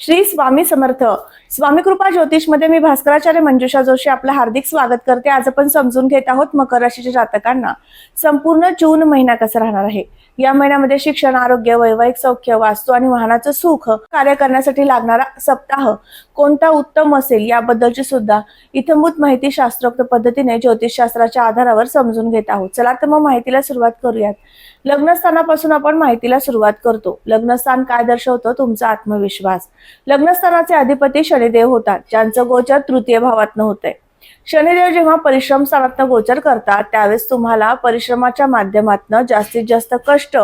श्री स्वामी समर्थ. स्वामी कृपा ज्योतिषमध्ये मी भास्कराचार्य मंजुषा जोशी आपलं हार्दिक स्वागत करते. आज आपण समजून घेत आहोत मकर राशीच्या जातकांना. संपूर्ण जून महिना कसा राहणार आहे? या महिन्यामध्ये शिक्षण आरोग्य वैवाहिक सौख्य वास्तू आणि वाहनाचं सुख कार्य करण्यासाठी लागणारा सप्ताह कोणता उत्तम असेल याबद्दलची सुद्धा इथंभूत माहिती शास्त्रोक्त पद्धतीने ज्योतिषशास्त्राच्या आधारावर समजून घेत आहोत. चला तर मग माहितीला सुरुवात करूयात. लग्नस्थानापासून आपण माहितीला सुरुवात करतो. लग्नस्थान काय दर्शवतं? तुमचा आत्मविश्वास. लग्नस्थानाचे अधिपती शनिदेव होतात ज्यांचं गोचर तृतीय भावातनं होतंय. शनिदेव जेव्हा परिश्रम स्थानातनं गोचर करतात त्यावेळेस तुम्हाला परिश्रमाच्या माध्यमातनं जास्तीत जास्त कष्ट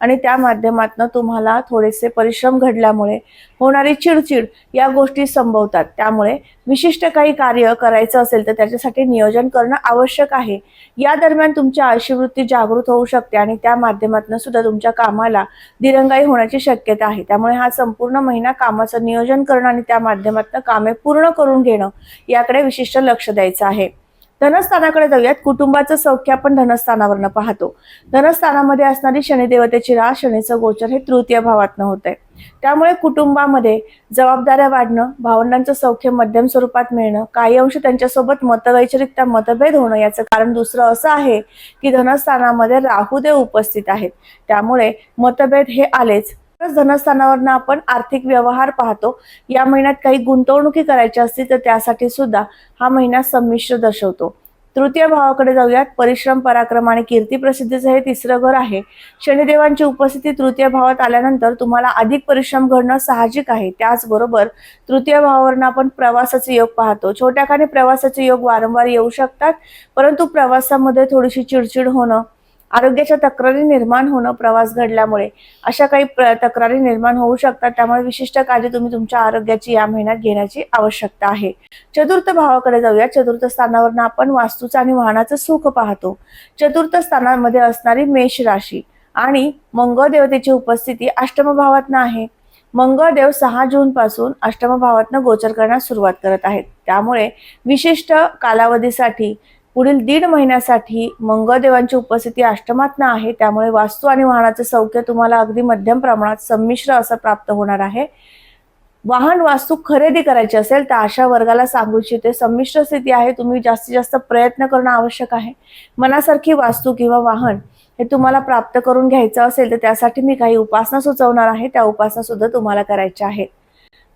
आणि त्या माध्यमातनं तुम्हाला थोडेसे परिश्रम घडल्यामुळे होणारी चिडचिड या गोष्टी संभवतात. त्यामुळे विशिष्ट काही कार्य करायचं असेल तर त्याच्यासाठी नियोजन करणं आवश्यक आहे. या दरम्यान तुमची आळशीवृत्ती जागृत होऊ शकते आणि त्या माध्यमातून सुद्धा तुमच्या कामाला दिरंगाई होण्याची शक्यता आहे. त्यामुळे हा संपूर्ण महिना कामाचं नियोजन करणं आणि त्या माध्यमातून कामे पूर्ण करून घेणं याकडे विशिष्ट लक्ष द्यायचं आहे. धनस्थानाकडे जाऊयात. कुटुंबाचं सौख्य आपण धनस्थानावरनं पाहतो. धनस्थानामध्ये असणारी शनिदेवतेची राह शनीचं गोचर हे तृतीय भावातनं होत आहे त्यामुळे कुटुंबामध्ये जबाबदाऱ्या वाढणं भावंडांचं सौख्य मध्यम स्वरूपात मिळणं काही अंश त्यांच्यासोबत मतवैचारिकता मतभेद होणं याचं कारण दुसरं असं आहे की धनस्थानामध्ये राहुदेव उपस्थित आहेत. त्यामुळे मतभेद हे आलेच. धनस्थानावरनं आपण आर्थिक व्यवहार पाहतो. या महिन्यात काही गुंतवणुकी करायच्या असतील तर त्यासाठी सुद्धा हा महिना संमिश्र दर्शवतो. तृतीय भावाकडे जाऊयात. परिश्रम पराक्रम आणि कीर्ती प्रसिद्धीचं हे तिसरं घर आहे. शनिदेवांची उपस्थिती तृतीय भावात आल्यानंतर तुम्हाला अधिक परिश्रम घडणं साहजिक आहे. त्याचबरोबर तृतीय भावावरनं आपण प्रवासाचे योग पाहतो. छोट्याखाने प्रवासाचे योग वारंवार येऊ शकतात परंतु प्रवासामध्ये थोडीशी चिडचिड होणं आरोग्याच्या तक्रारी निर्माण होणं प्रवास घडल्यामुळे अशा काही प्र- तक्रारी निर्माण होऊ शकतात. त्यामुळे विशिष्ट काळजी तुम्ही तुमच्या आरोग्याची या महिन्यात घेण्याची आवश्यकता आहे. चतुर्थ भावाकडे जाऊया. चतुर्थ स्थानावरनं आपण वास्तूचं आणि वाहनाचं सुख पाहतो. चतुर्थ स्थानामध्ये असणारी मेष राशी आणि मंगळ देवतेची उपस्थिती अष्टम भावातनं आहे. मंगळदेव सहा जून पासून अष्टम भावातनं गोचर करण्यास सुरुवात करत आहेत. त्यामुळे विशिष्ट कालावधीसाठी पुढील दीड महिन्यासाठी मंगळदेवांची उपस्थिती अष्टमातनं आहे त्यामुळे वास्तू आणि वाहनाचं सौख्य तुम्हाला अगदी मध्यम प्रमाणात संमिश्र असं प्राप्त होणार आहे. वाहन वास्तू खरेदी करायची असेल तर अशा वर्गाला सांगू इच्छिते संमिश्र स्थिती आहे तुम्ही जास्तीत जास्त प्रयत्न करणं आवश्यक आहे. मनासारखी वास्तू किंवा वाहन हे तुम्हाला प्राप्त करून घ्यायचं असेल तर त्यासाठी मी काही उपासना सुचवणार आहे त्या उपासना सुद्धा तुम्हाला करायच्या आहेत.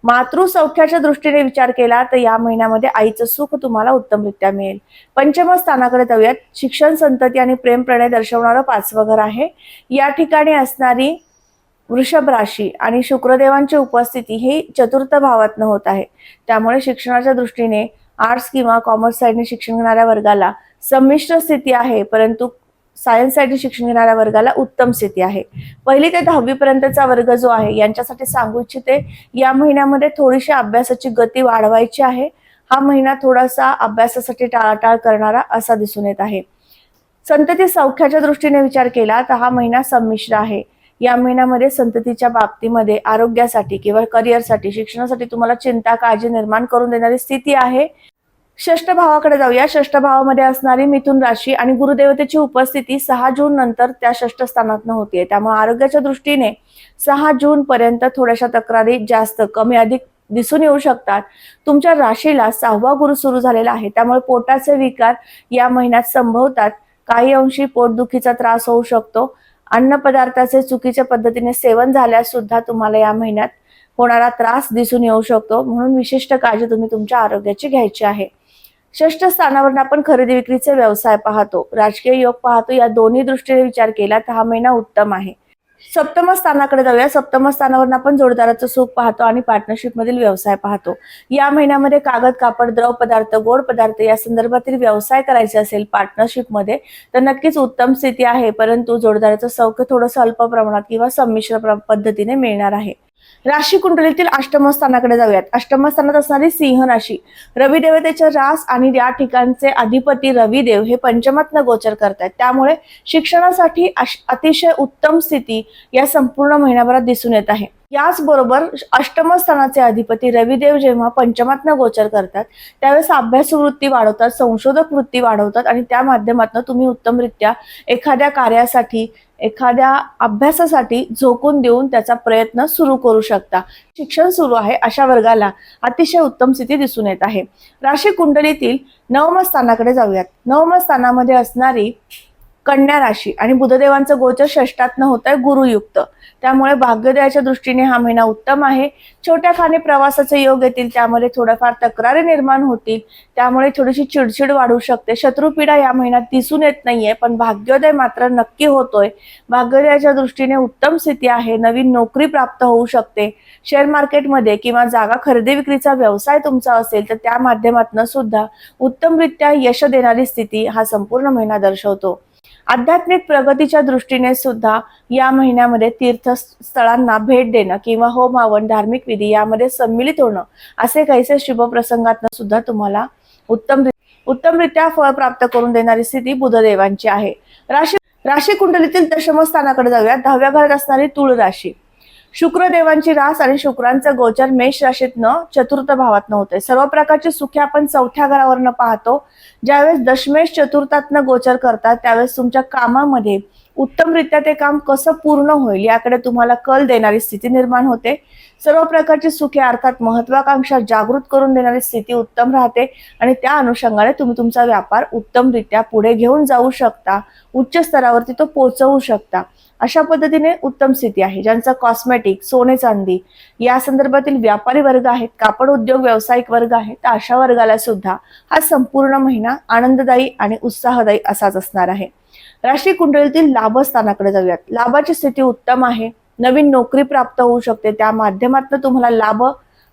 मातृसौख्याच्या दृष्टीने विचार केला तर या महिन्यामध्ये आईचं सुख तुम्हाला उत्तमरित्या मिळेल. पंचम स्थानाकडे जाऊयात. शिक्षण संतती आणि प्रेम प्रणय दर्शवणारं पाचवं घर आहे. या ठिकाणी असणारी वृषभ राशी आणि शुक्रदेवांची उपस्थिती ही चतुर्थ भावातनं होत आहे. त्यामुळे शिक्षणाच्या दृष्टीने आर्ट्स किंवा कॉमर्स साईडने शिक्षण घेणाऱ्या वर्गाला संमिश्र स्थिती आहे परंतु सायन्ससाठी शिक्षण घेणाऱ्या वर्गाला उत्तम स्थिती आहे. पहिली ते दहावीपर्यंतचा वर्ग जो आहे यांच्यासाठी सांगू इच्छिते या महिन्यामध्ये थोडीशी अभ्यासाची गती वाढवायची आहे. हा महिना थोडासा अभ्यासासाठी टाळाटाळ करणारा असा दिसून येत आहे. संतती सौख्याच्या दृष्टीने विचार केला तर हा महिना संमिश्र आहे. या महिन्यामध्ये संततीच्या बाबतीमध्ये आरोग्यासाठी किंवा करिअरसाठी शिक्षणासाठी तुम्हाला चिंता काळजी निर्माण करून देणारी स्थिती आहे. षष्ठ भावाकडे जाऊया. षष्ठ भावामध्ये असणारी मिथुन राशी आणि गुरुदेवतेची उपस्थिती सहा जून नंतर त्या षष्ठ स्थानातनं होतीये. त्यामुळे आरोग्याच्या दृष्टीने सहा जून पर्यंत थोड्याशा तक्रारी जास्त कमी अधिक दिसून येऊ शकतात. तुमच्या राशीला सहावा गुरु सुरू झालेला आहे. त्यामुळे पोटाचे विकार या महिन्यात संभवतात. काही अंशी पोटदुखीचा त्रास होऊ शकतो. अन्न पदार्थाचे चुकीच्या पद्धतीने सेवन झाल्यास सुद्धा तुम्हाला या महिन्यात होणारा त्रास दिसून येऊ शकतो. म्हणून विशिष्ट काळजी तुम्ही तुमच्या आरोग्याची घ्यायची आहे. षष्ठ स्थानावरून आपण खरेदी विक्रीचे व्यवसाय पाहतो. राजकीय योग पाहतो या दोन्ही दृष्टीने विचार केला तर हा महिना उत्तम आहे. सप्तम स्थानाकडे जाऊया. सप्तम स्थानावरून आपण जोडदाराचं सुख पाहतो आणि पार्टनरशिप मधील व्यवसाय पाहतो. या महिन्यामध्ये कागद कापड द्रव पदार्थ गोड पदार्थ या संदर्भातील व्यवसाय करायचे असेल पार्टनरशिपमध्ये तर नक्कीच उत्तम स्थिती आहे. परंतु जोडदाराचं सौख्य थोडंसं अल्प प्रमाणात किंवा संमिश्र पद्धतीने मिळणार आहे. राशी कुंडलीतील अष्टम स्थानाकडे जाऊयात. अष्टम स्थानात असणारी सिंह राशी रविदेवतेच्या रास आणि या ठिकाणचे अधिपती रविदेव हे पंचमातन गोचर करतात त्यामुळे शिक्षणासाठी अतिशय उत्तम स्थिती या संपूर्ण महिन्याभरात दिसून येत आहे. याचबरोबर अष्टम स्थानाचे अधिपती रविदेव जेव्हा पंचमातनं गोचर करतात त्यावेळेस अभ्यास वृत्ती वाढवतात संशोधक वृत्ती वाढवतात आणि त्या माध्यमातून तुम्ही उत्तमरित्या एखाद्या कार्यासाठी एखाद्या अभ्यासासाठी झोकून देऊन त्याचा प्रयत्न सुरू करू शकता. शिक्षण सुरू आहे अशा वर्गाला अतिशय उत्तम स्थिती दिसून येत आहे. राशी कुंडलीतील नवम स्थानाकडे जाऊयात. नवम स्थानामध्ये असणारी कन्या राशी. आणि बुधदेवांचं गोचर षष्टातनं होत आहे गुरुयुक्त. त्यामुळे भाग्योदयाच्या दृष्टीने हा महिना उत्तम आहे. छोट्या खाने प्रवासाचे योग येतील त्यामध्ये थोड्याफार तक्रारी निर्माण होतील. त्यामुळे थोडीशी चिडचिड वाढू शकते. शत्रुपीडा या महिन्यात दिसून येत नाहीये पण भाग्योदय मात्र नक्की होतोय. भाग्योदयाच्या दृष्टीने उत्तम स्थिती आहे. नवीन नोकरी प्राप्त होऊ शकते. शेअर मार्केटमध्ये किंवा जागा खरेदी विक्रीचा व्यवसाय तुमचा असेल तर त्या माध्यमातून सुद्धा उत्तमरित्या यश देणारी स्थिती हा संपूर्ण महिना दर्शवतो. आध्यात्मिक प्रगतीच्या दृष्टीने सुद्धा या महिन्यामध्ये तीर्थस्थळांना भेट देणं किंवा होम हवन धार्मिक विधी यामध्ये सम्मिलित होणं असे काहीसे शुभ प्रसंगात सुद्धा तुम्हाला उत्तम उत्तमरित्या फळ प्राप्त करून देणारी स्थिती बुधदेवांची आहे. राशी राशी कुंडलीतील दशम स्थानाकडे जाऊया. दहाव्या घरात असणारी तुळ राशी शुक्रदेवांची रास आणि शुक्रांचं गोचर मेष राशीतनं चतुर्थ भावातनं होते. सर्व प्रकारची सुखे आपण चौथ्या घरावरनं पाहतो. ज्यावेळेस दशमेश चतुर्थातनं गोचर करतात त्यावेळेस तुमच्या कामामध्ये उत्तमरित्या ते काम कसं पूर्ण होईल याकडे तुम्हाला कल देणारी स्थिती निर्माण होते. सर्व प्रकारची सुखे अर्थात महत्वाकांक्षा जागृत करून देणारी स्थिती उत्तम राहते आणि त्या अनुषंगाने तुम्ही तुमचा व्यापार उत्तमरित्या पुढे घेऊन जाऊ शकता. उच्च स्तरावरती तो पोहोचवू शकता. अशा पद्धतीने उत्तम स्थिती आहे ज्यांचा कॉस्मेटिक सोने चांदी या संदर्भातील व्यापारी वर्ग आहेत कापड उद्योग व्यावसायिक वर्ग आहेत तर अशा वर्गाला सुद्धा हा संपूर्ण महिना आनंददायी आणि उत्साहदायी असाच असणार आहे. राशी कुंडलीतील लाभस्थानाकडे जाऊयात. लाभाची स्थिती उत्तम आहे. नवीन नोकरी प्राप्त होऊ शकते. त्या माध्यमातून तुम्हाला लाभ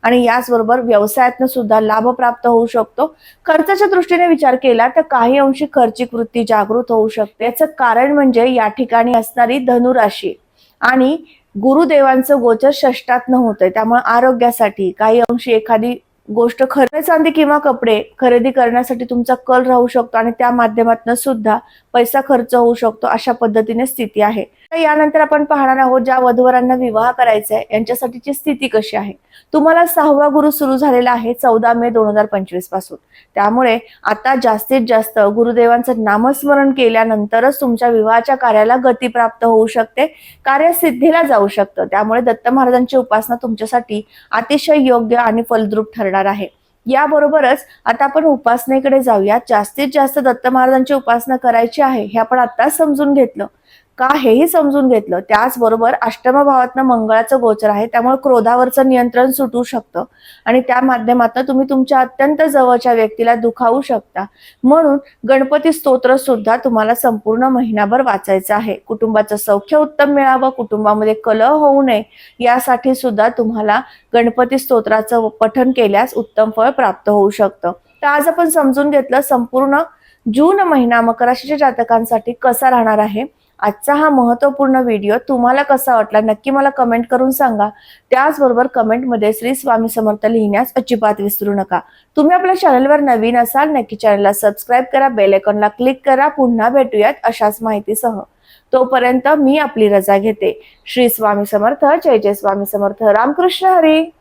आणि याचबरोबर व्यवसायातनं सुद्धा लाभ प्राप्त होऊ शकतो. खर्चाच्या दृष्टीने विचार केला तर काही अंशी खर्चिक वृत्ती जागृत होऊ शकते. याचं कारण म्हणजे या ठिकाणी असणारी धनुराशी आणि गुरुदेवांचं गोचर षष्टातनं होतंय. त्यामुळे आरोग्यासाठी काही अंशी एखादी गोष्ट खरे चांदी किंवा कपडे खरेदी करण्यासाठी तुमचा कल राहू शकतो आणि त्या माध्यमातून सुद्धा पैसा खर्च होऊ शकतो अशा पद्धतीने स्थिती आहे. यानंतर आपण पाहणार आहोत ज्या वधूवरांना विवाह करायचा आहे यांच्यासाठीची स्थिती कशी आहे? तुम्हाला सहावा गुरु सुरू झालेला आहे चौदा मे दोन हजार पंचवीसपासून. त्यामुळे आता जास्तीत जास्त गुरुदेवांचं नामस्मरण केल्यानंतरच तुमच्या विवाहाच्या कार्याला गती प्राप्त होऊ शकते कार्यसिद्धीला जाऊ शकतं. त्यामुळे दत्त महाराजांची उपासना तुमच्यासाठी अतिशय योग्य आणि फलद्रूप ठरणार आहे. याबरोबरच आता आपण उपासनेकडे जाऊया जास्तीत जास्त दत्त महाराजांची उपासना करायची आहे हे आपण आताच समजून घेतलं. का हेही समजून घेतलं. त्याचबरोबर अष्टम भावातनं मंगळाचं गोचर आहे. त्यामुळे क्रोधावरचं नियंत्रण सुटू शकतं. आणि त्या माध्यमातून तुम्ही तुमच्या अत्यंत जवळच्या व्यक्तीला दुखावू शकता. म्हणून गणपती स्तोत्र सुद्धा तुम्हाला संपूर्ण महिनाभर वाचायचं आहे. कुटुंबाचं सौख्य उत्तम मिळावं कुटुंबामध्ये कलह होऊ नये यासाठी सुद्धा तुम्हाला गणपती स्तोत्राचं पठन केल्यास उत्तम फळ प्राप्त होऊ शकतं. तर आज आपण समजून घेतलं संपूर्ण जून महिना मकर राशीच्या जातकांसाठी कसा राहणार आहे? आजचा हा महत्त्वपूर्ण व्हिडिओ तुम्हाला कसा वाटला नक्की मला कमेंट करून सांगा. त्याचबरोबर कमेंटमध्ये श्री स्वामी समर्थ लिहिण्यास अजिबात विसरू नका. तुम्ही आपल्या चॅनलवर नवीन असाल नक्की चॅनलला सबस्क्राईब करा बेल आयकॉनला क्लिक करा पुन्हा भेटूयात अशाच माहितीसह. तोपर्यंत मी आपली रजा घेते. श्री स्वामी समर्थ जय जय स्वामी समर्थ. रामकृष्ण हरी!